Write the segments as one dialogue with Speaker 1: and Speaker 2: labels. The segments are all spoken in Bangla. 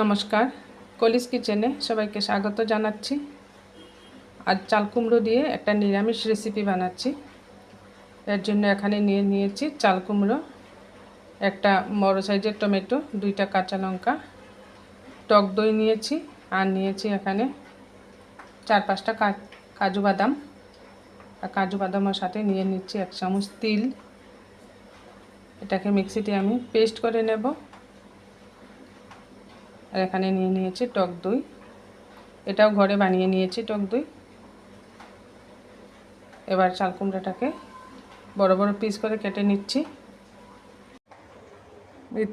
Speaker 1: নমস্কার। কলিস কিচেনে সবাইকে স্বাগত জানাচ্ছি। আজ চাল কুমড়ো দিয়ে একটা নিরামিষ রেসিপি বানাচ্ছি। এর জন্য এখানে নিয়ে নিয়েছি চাল কুমড়ো, একটা বড় সাইজের টমেটো, দুইটা কাঁচা লঙ্কা, টক দই নিয়েছি, আর নিয়েছি এখানে চার পাঁচটা কাজু বাদাম। আর কাজু বাদামের সাথে নিয়ে নিচ্ছি এক চামচ তিল। এটাকে মিক্সিতে আমি পেস্ট করে নেব। আর এখানে নিয়ে নিয়েছি টক দই। এটাও ঘরে বানিয়ে নিয়েছি টক দই। এবার চাল কুমড়াটাকে বড় বড় পিস করে কেটে নিচ্ছি।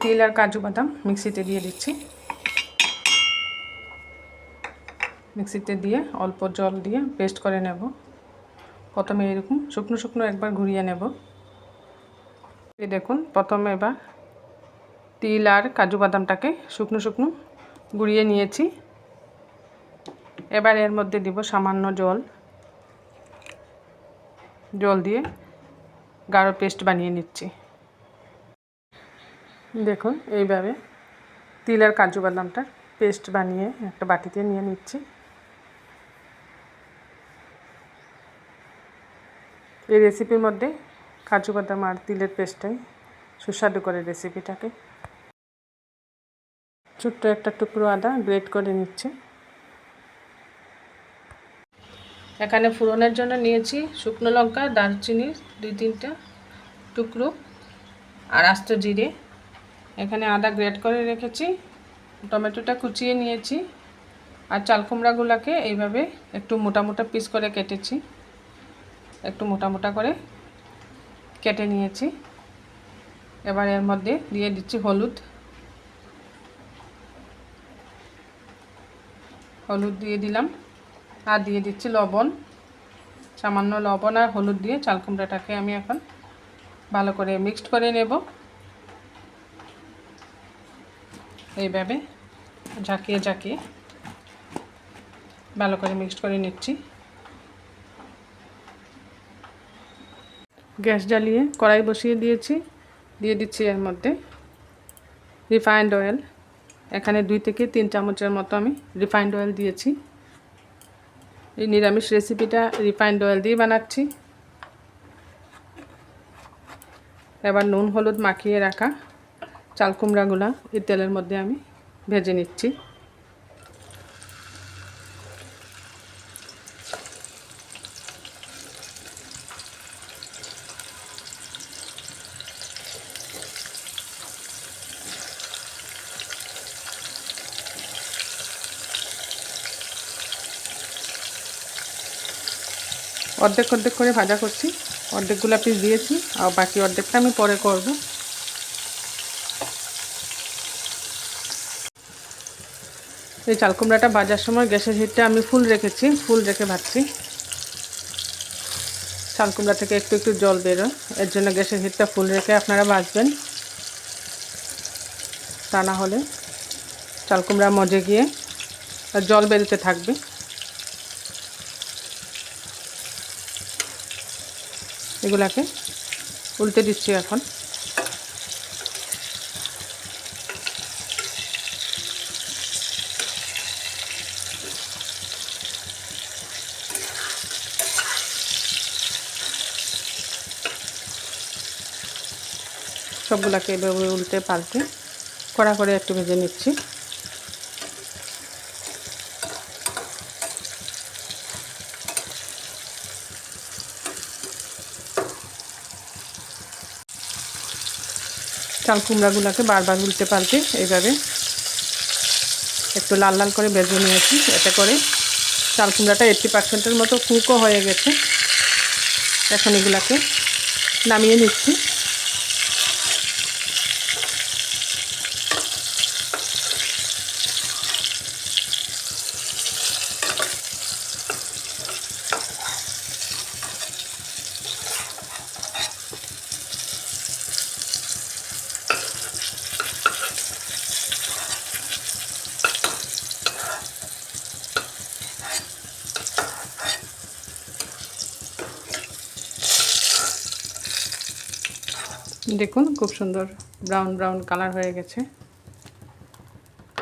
Speaker 1: তিল আর কাজু বাদাম মিক্সিতে দিয়ে দিচ্ছি। মিক্সিতে দিয়ে অল্প জল দিয়ে পেস্ট করে নেব। প্রথমে এরকম শুকনো শুকনো একবার ঘুরিয়ে নেব। দেখুন, প্রথমে এবার তিল আর কাজু বাদামটাকে শুকনো শুকনো গুঁড়িয়ে নিয়েছি। এবার এর মধ্যে দিব সামান্য জল। জল দিয়ে গাঢ় পেস্ট বানিয়ে নিচ্ছি। দেখুন, এইভাবে তিল আর কাজু বাদামটার পেস্ট বানিয়ে একটা বাটিতে নিয়ে নিচ্ছি। এই রেসিপির মধ্যে কাজু বাদাম আর তিলের পেস্টটাই সুস্বাদু করে রেসিপিটাকে ছোট্ট একটা টুকরো আদা গ্রেট করে নিচ্ছে। এখানে ফোড়নের জন্য নিয়েছি শুকনো লঙ্কা, দারচিনি, দুই তিনটা টুকরো আর আস্ত জিরে। এখানে আদা গ্রেট করে রেখেছি, টমেটোটা কুচিয়ে নিয়েছি আর চাল কুমড়াগুলোকে এইভাবে একটু মোটা মোটা পিস করে কেটেছি। একটু মোটা মোটা করে কেটে নিয়েছি। এবার এর মধ্যে দিয়ে দিচ্ছি হলুদ। হলুদ দিয়ে দিলাম। আর দিয়ে দিচ্ছি লবণ। সামান্য লবণ আর হলুদ দিয়ে চাল কুমড়াটাকে আমি এখন ভালো করে মিক্সড করে নেব। এইভাবে ঝাঁকিয়ে ঝাঁকিয়ে ভালো করে মিক্সড করে নিচ্ছি। গ্যাস জ্বালিয়ে কড়াই বসিয়ে দিয়েছি। দিয়ে দিচ্ছি এর মধ্যে রিফাইন্ড অয়েল এখানে দুই থেকে তিন চামচের মতো আমি রিফাইন্ড অয়েল দিয়েছি। এই নিরামিষ রেসিপিটা রিফাইন্ড অয়েল দিয়ে বানাচ্ছি। এবার নুন, হলুদ মাখিয়ে রাখা চাল কুমড়াগুলা এই তেলের মধ্যে আমি ভেজে নিচ্ছি। অর্ধেক অর্ধেক করে ভাজা করছি। অর্ধেকগুলো পিস দিয়েছি, আর বাকি অর্ধেকটা আমি পরে করব। এই চাল কুমড়াটা ভাজার সময় গ্যাসের হিটটা আমি ফুল রেখেছি, ফুল রেখে ভাজছি। চাল কুমড়া থেকে একটু একটু জল বেরোয় এর জন্য গ্যাসের হিটটা ফুল রেখে আপনারা ভাজবেন। তা না হলে চাল কুমড়া মজে গিয়ে জল বেরোতে থাকবে। এগুলাকে উল্টে দিচ্ছি এখন। সবগুলাকে এভাবে উল্টে পাল্টে কড়া করে একটু ভেজে নিচ্ছি। চাল কুমড়াগুলোকে বারবার উল্টে পাল্টে এইভাবে একটু লাল লাল করে বেজে নিয়েছি। এতে করে চাল কুমড়াটা এইটটি পার্সেন্টের মতো কুকও হয়ে গেছে। এখন এগুলাকে নামিয়ে নিচ্ছি। দেখুন, খুব সুন্দর ব্রাউন ব্রাউন কালার হয়ে গেছে।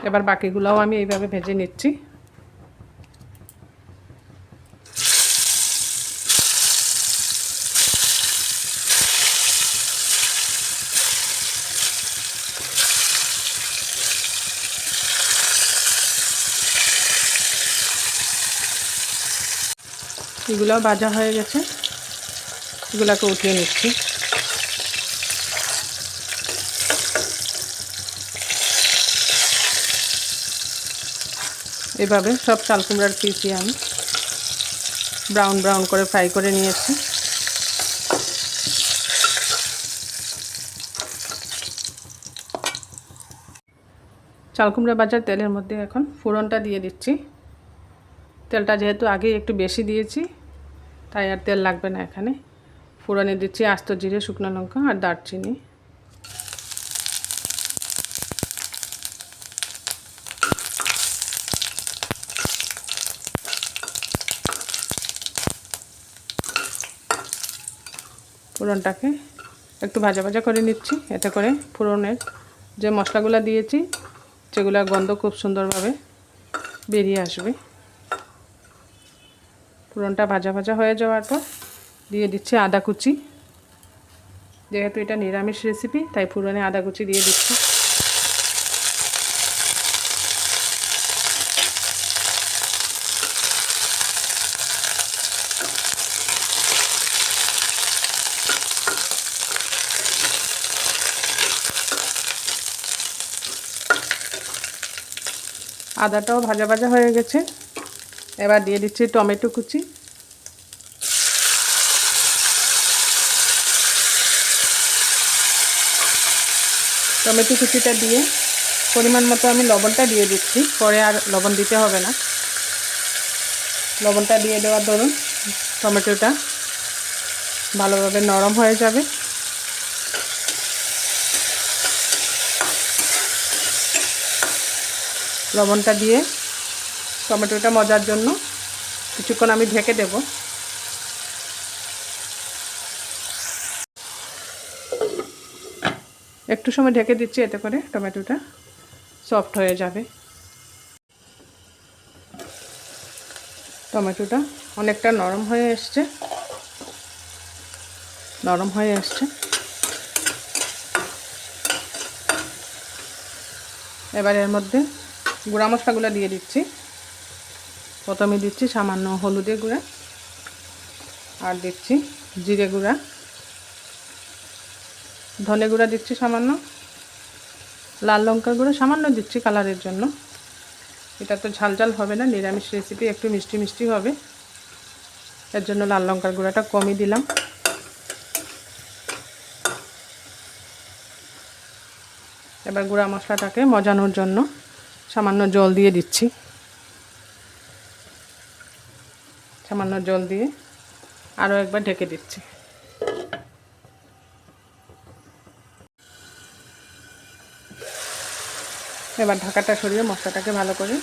Speaker 1: এবার বাকিগুলোও আমি এইভাবে ভেজে নিচ্ছি। এগুলো ভাজা হয়ে গেছে। এগুলোকে উঠিয়ে নিচ্ছি। এভাবে সব চাল কুমড়ার আমি ব্রাউন ব্রাউন করে ফ্রাই করে নিয়েছি। চাল কুমড়া বাজার তেলের মধ্যে এখন ফোড়নটা দিয়ে দিচ্ছি। তেলটা যেহেতু আগে একটু বেশি দিয়েছি, তাই আর তেল লাগবে না এখানে। ফোড়নে দিচ্ছি আস্ত জিরে, শুকনো লঙ্কা আর দারচিনি। ফোড়নটাকে একটু ভাজা ভাজা করে নিচ্ছি। এতে করে ফোড়নের যে মশলাগুলো দিয়েছি সেগুলোর গন্ধ খুব সুন্দরভাবে বেরিয়ে আসবে। ফোড়নটা ভাজা ভাজা হয়ে যাওয়ার পর দিয়ে দিচ্ছি আদা কুচি। যেহেতু এটা নিরামিষ রেসিপি তাই ফোড়নে আদা কুচি দিয়ে দিচ্ছি। আদাটাও ভাজা ভাজা হয়ে গেছে। এবার দিয়ে দিচ্ছি টমেটো কুচি। টমেটো কুচিটা দিয়ে পরিমাণ মতো আমি লবণটা দিয়ে দিচ্ছি, পরে আর লবণ দিতে হবে না। লবণটা দিয়ে দেওয়ার দরুন টমেটোটা ভালোভাবে নরম হয়ে যাবে। লবণটা দিয়ে টমেটোটা মজার জন্য কিছুক্ষণ আমি ঢেকে দেব। একটু সময় ঢেকে দিচ্ছি, এতে করে টমেটোটা সফট হয়ে যাবে। টমেটোটা অনেকটা নরম হয়ে এসছে। নরম হয়ে এসছে। এবার এর মধ্যে গুঁড়া মশলাগুলো দিয়ে দিচ্ছি। প্রথমে দিচ্ছি সামান্য হলুদে গুঁড়া আর দিচ্ছি জিরে গুঁড়া। ধনে গুঁড়া দিচ্ছি সামান্য, লাল লঙ্কার গুঁড়ো সামান্য দিচ্ছি কালারের জন্য। এটা তো ঝাল ঝাল হবে না, নিরামিষ রেসিপি একটু মিষ্টি মিষ্টি হবে। এর জন্য লাল লঙ্কার গুঁড়াটা কমই দিলাম। এবার গুঁড়া মশলাটাকে মজানোর জন্য সামান্য জল দিয়ে দিচ্ছি। সামান্য জল দিয়ে আরও একবার ঢেকে দিচ্ছি। এবার ঢাকাটা সরিয়ে মশলাটাকে ভালো করে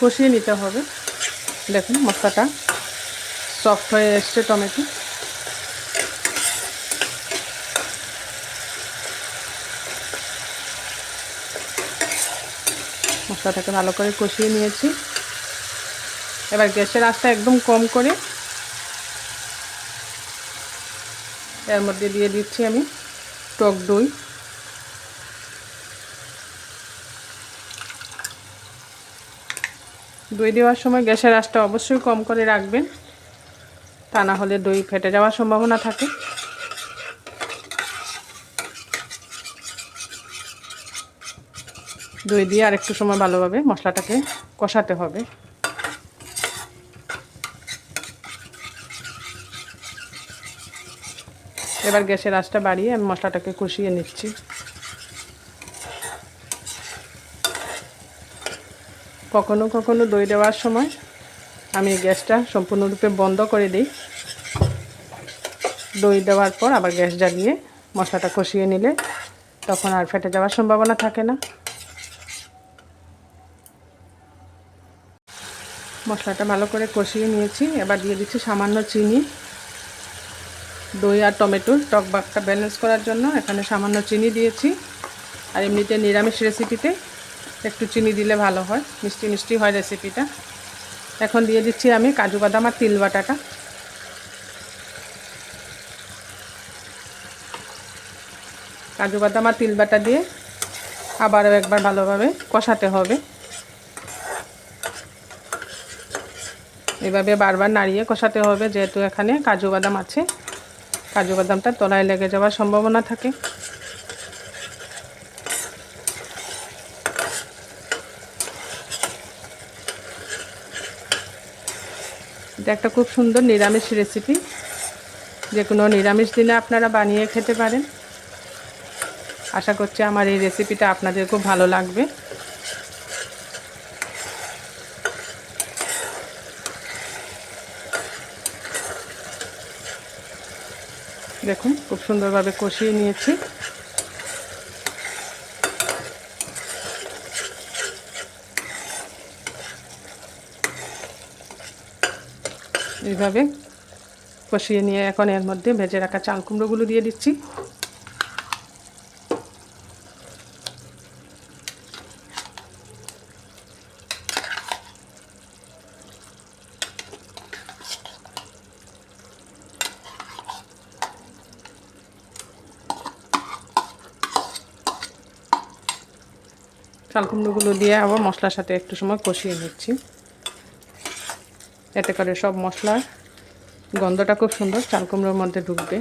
Speaker 1: কষিয়ে নিতে হবে। দেখুন, মশলাটা সফট হয়ে এসছে টমেটো। মশলাটাকে ভালো করে কষিয়ে নিয়েছি। এবার গ্যাসের আঁচটা একদম কম করে এর মধ্যে দিয়ে দিচ্ছি আমি টক দই। দই দেওয়ার সময় গ্যাসের আঁচটা অবশ্যই কম করে রাখবেন, তা না হলে দই ফেটে যাওয়ার সম্ভাবনা থাকে। দই দিয়ে আর একটু সময় ভালোভাবে মশলাটাকে কষাতে হবে। এবার গ্যাসের আঁচটা বাড়িয়ে আমি মশলাটাকে কষিয়ে নিচ্ছি। কখনো কখনো দই দেওয়ার সময় আমি গ্যাসটা সম্পূর্ণরূপে বন্ধ করে দিই। দই দেওয়ার পর আবার গ্যাস জ্বালিয়ে মশলাটা কষিয়ে নিলে তখন আর ফেটে যাওয়ার সম্ভাবনা থাকে না। মশলাটা ভালো করে কষিয়ে নিয়েছি। এবার দিয়ে দিচ্ছি সামান্য চিনি, দই আর টমেটোর টক বাকটা ব্যালেন্স করার জন্য এখানে সামান্য চিনি দিয়েছি। আর এমনিতে নিরামিষ রেসিপিতে একটু চিনি দিলে ভালো হয়। মিষ্টি মিষ্টি হয় রেসিপিটা এখন দিয়ে দিচ্ছি আমি কাজু বাদাম আর তিল বাটাটা। কাজু বাদাম আর তিল বাটা দিয়ে আবারও একবার ভালোভাবে কষাতে হবে। এভাবে বারবার নাড়িয়ে কষাতে হবে, যেহেতু এখানে কাজু বাদাম আছে। কাজু বাদামটা তলায় লেগে যাওয়ার সম্ভাবনা থাকে। এটা একটা খুব সুন্দর নিরামিষ রেসিপি যে কোনো নিরামিষ দিনে আপনারা বানিয়ে খেতে পারেন। আশা করছি আমার এই রেসিপিটা আপনাদের খুব ভালো লাগবে। দেখুন, খুব সুন্দরভাবে কষিয়ে নিয়েছি। এইভাবে কষিয়ে নিয়ে এখন এর মধ্যে ভেজে রাখা চাল কুমড়োগুলো দিয়ে দিচ্ছি। চাল কুমড়োগুলো দিয়ে আবার মশলার সাথে একটু সময় কষিয়ে নিচ্ছি। এতে করে সব মশলার গন্ধটা খুব সুন্দর চাল কুমড়োর মধ্যে ঢুকবে।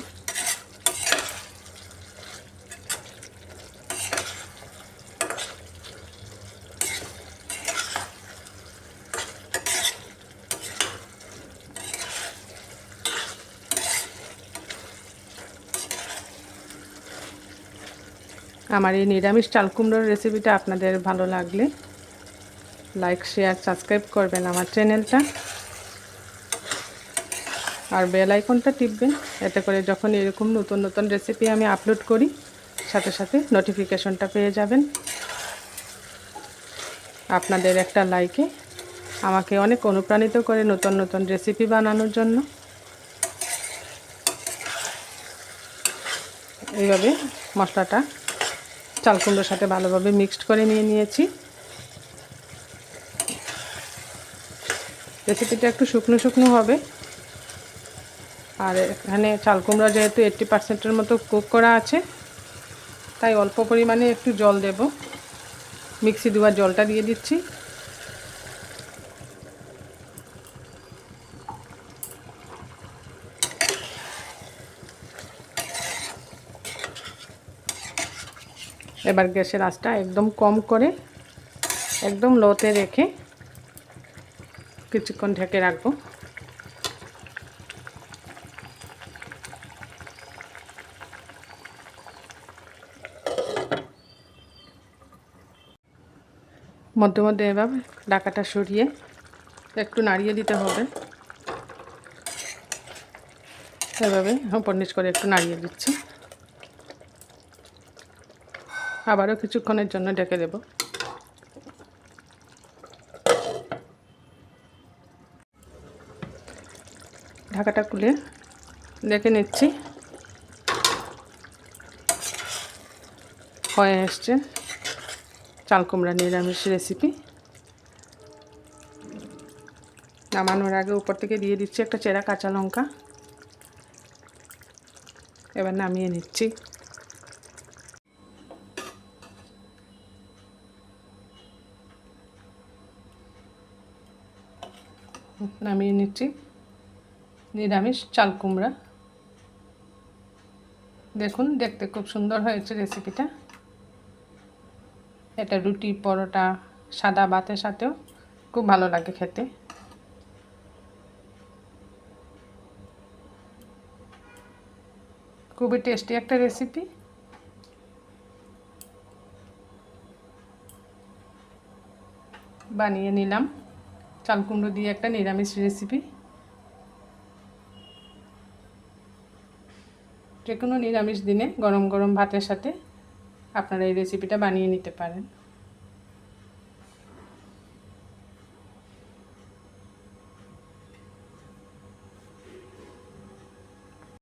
Speaker 1: আমার এই নিরামিষ চাল কুমড়োর রেসিপিটা আপনাদের ভালো লাগলে লাইক শেয়ার সাবস্ক্রাইব করবেন আমার চ্যানেলটা আর বেল আইকনটা টিপবেন, এতে করে যখন এরকম নতুন নতুন রেসিপি আমি আপলোড করি, সাথে সাথে নোটিফিকেশনটা পেয়ে যাবেন। আপনাদের একটা লাইকে আমাকে অনেক অনুপ্রাণিত করে নতুন নতুন রেসিপি বানানোর জন্য। এইভাবে মশলাটা চাল কুমড়োর সাথে ভালোভাবে মিক্সড করে নিয়ে নিয়েছি। রেসিপিটা একটু শুকনো শুকনো হবে। আর এখানে চালকুমড়া যেহেতু এইট্টি পার্সেন্টের মতো কুক করা আছে, তাই অল্প পরিমাণে একটু জল দেব। মিক্সি দেওয়ার জলটা দিয়ে দিচ্ছি। এবার গ্যাসের আঁচটা একদম কম করে একদম লোতে রেখে কিছুক্ষণ ঢেকে রাখব। মধ্যে মধ্যে এবার ডাকাটা সরিয়ে একটু নাড়িয়ে দিতে হবে। এভাবে পনিশ করে একটু নাড়িয়ে দিচ্ছি। আবারও কিছুক্ষণের জন্য ডেকে দেব। ঢাকাটা খুলে দেখে নিচ্ছি। হয়ে এসছে চাল কুমড়া নিরামিষ রেসিপি। নামানোর আগে উপর থেকে দিয়ে দিচ্ছি একটা চেরা কাঁচা লঙ্কা। এবার নামিয়ে নিচ্ছি। নামিয়ে নিচ্ছি। নিরামিষ চাল কুমড়া। দেখুন, দেখতে খুব সুন্দর হয়েছে রেসিপিটা। এটা রুটি, পরোটা, সাদা ভাতের সাথেও খুব ভালো লাগে খেতে। খুবই টেস্টি একটা রেসিপি। বানিয়ে নিলাম। চাল কুমড়ো দিয়ে একটা নিরামিষ রেসিপি যে কোনো নিরামিষ দিনে গরম গরম ভাতের সাথে আপনারা এই রেসিপিটা বানিয়ে নিতে পারেন।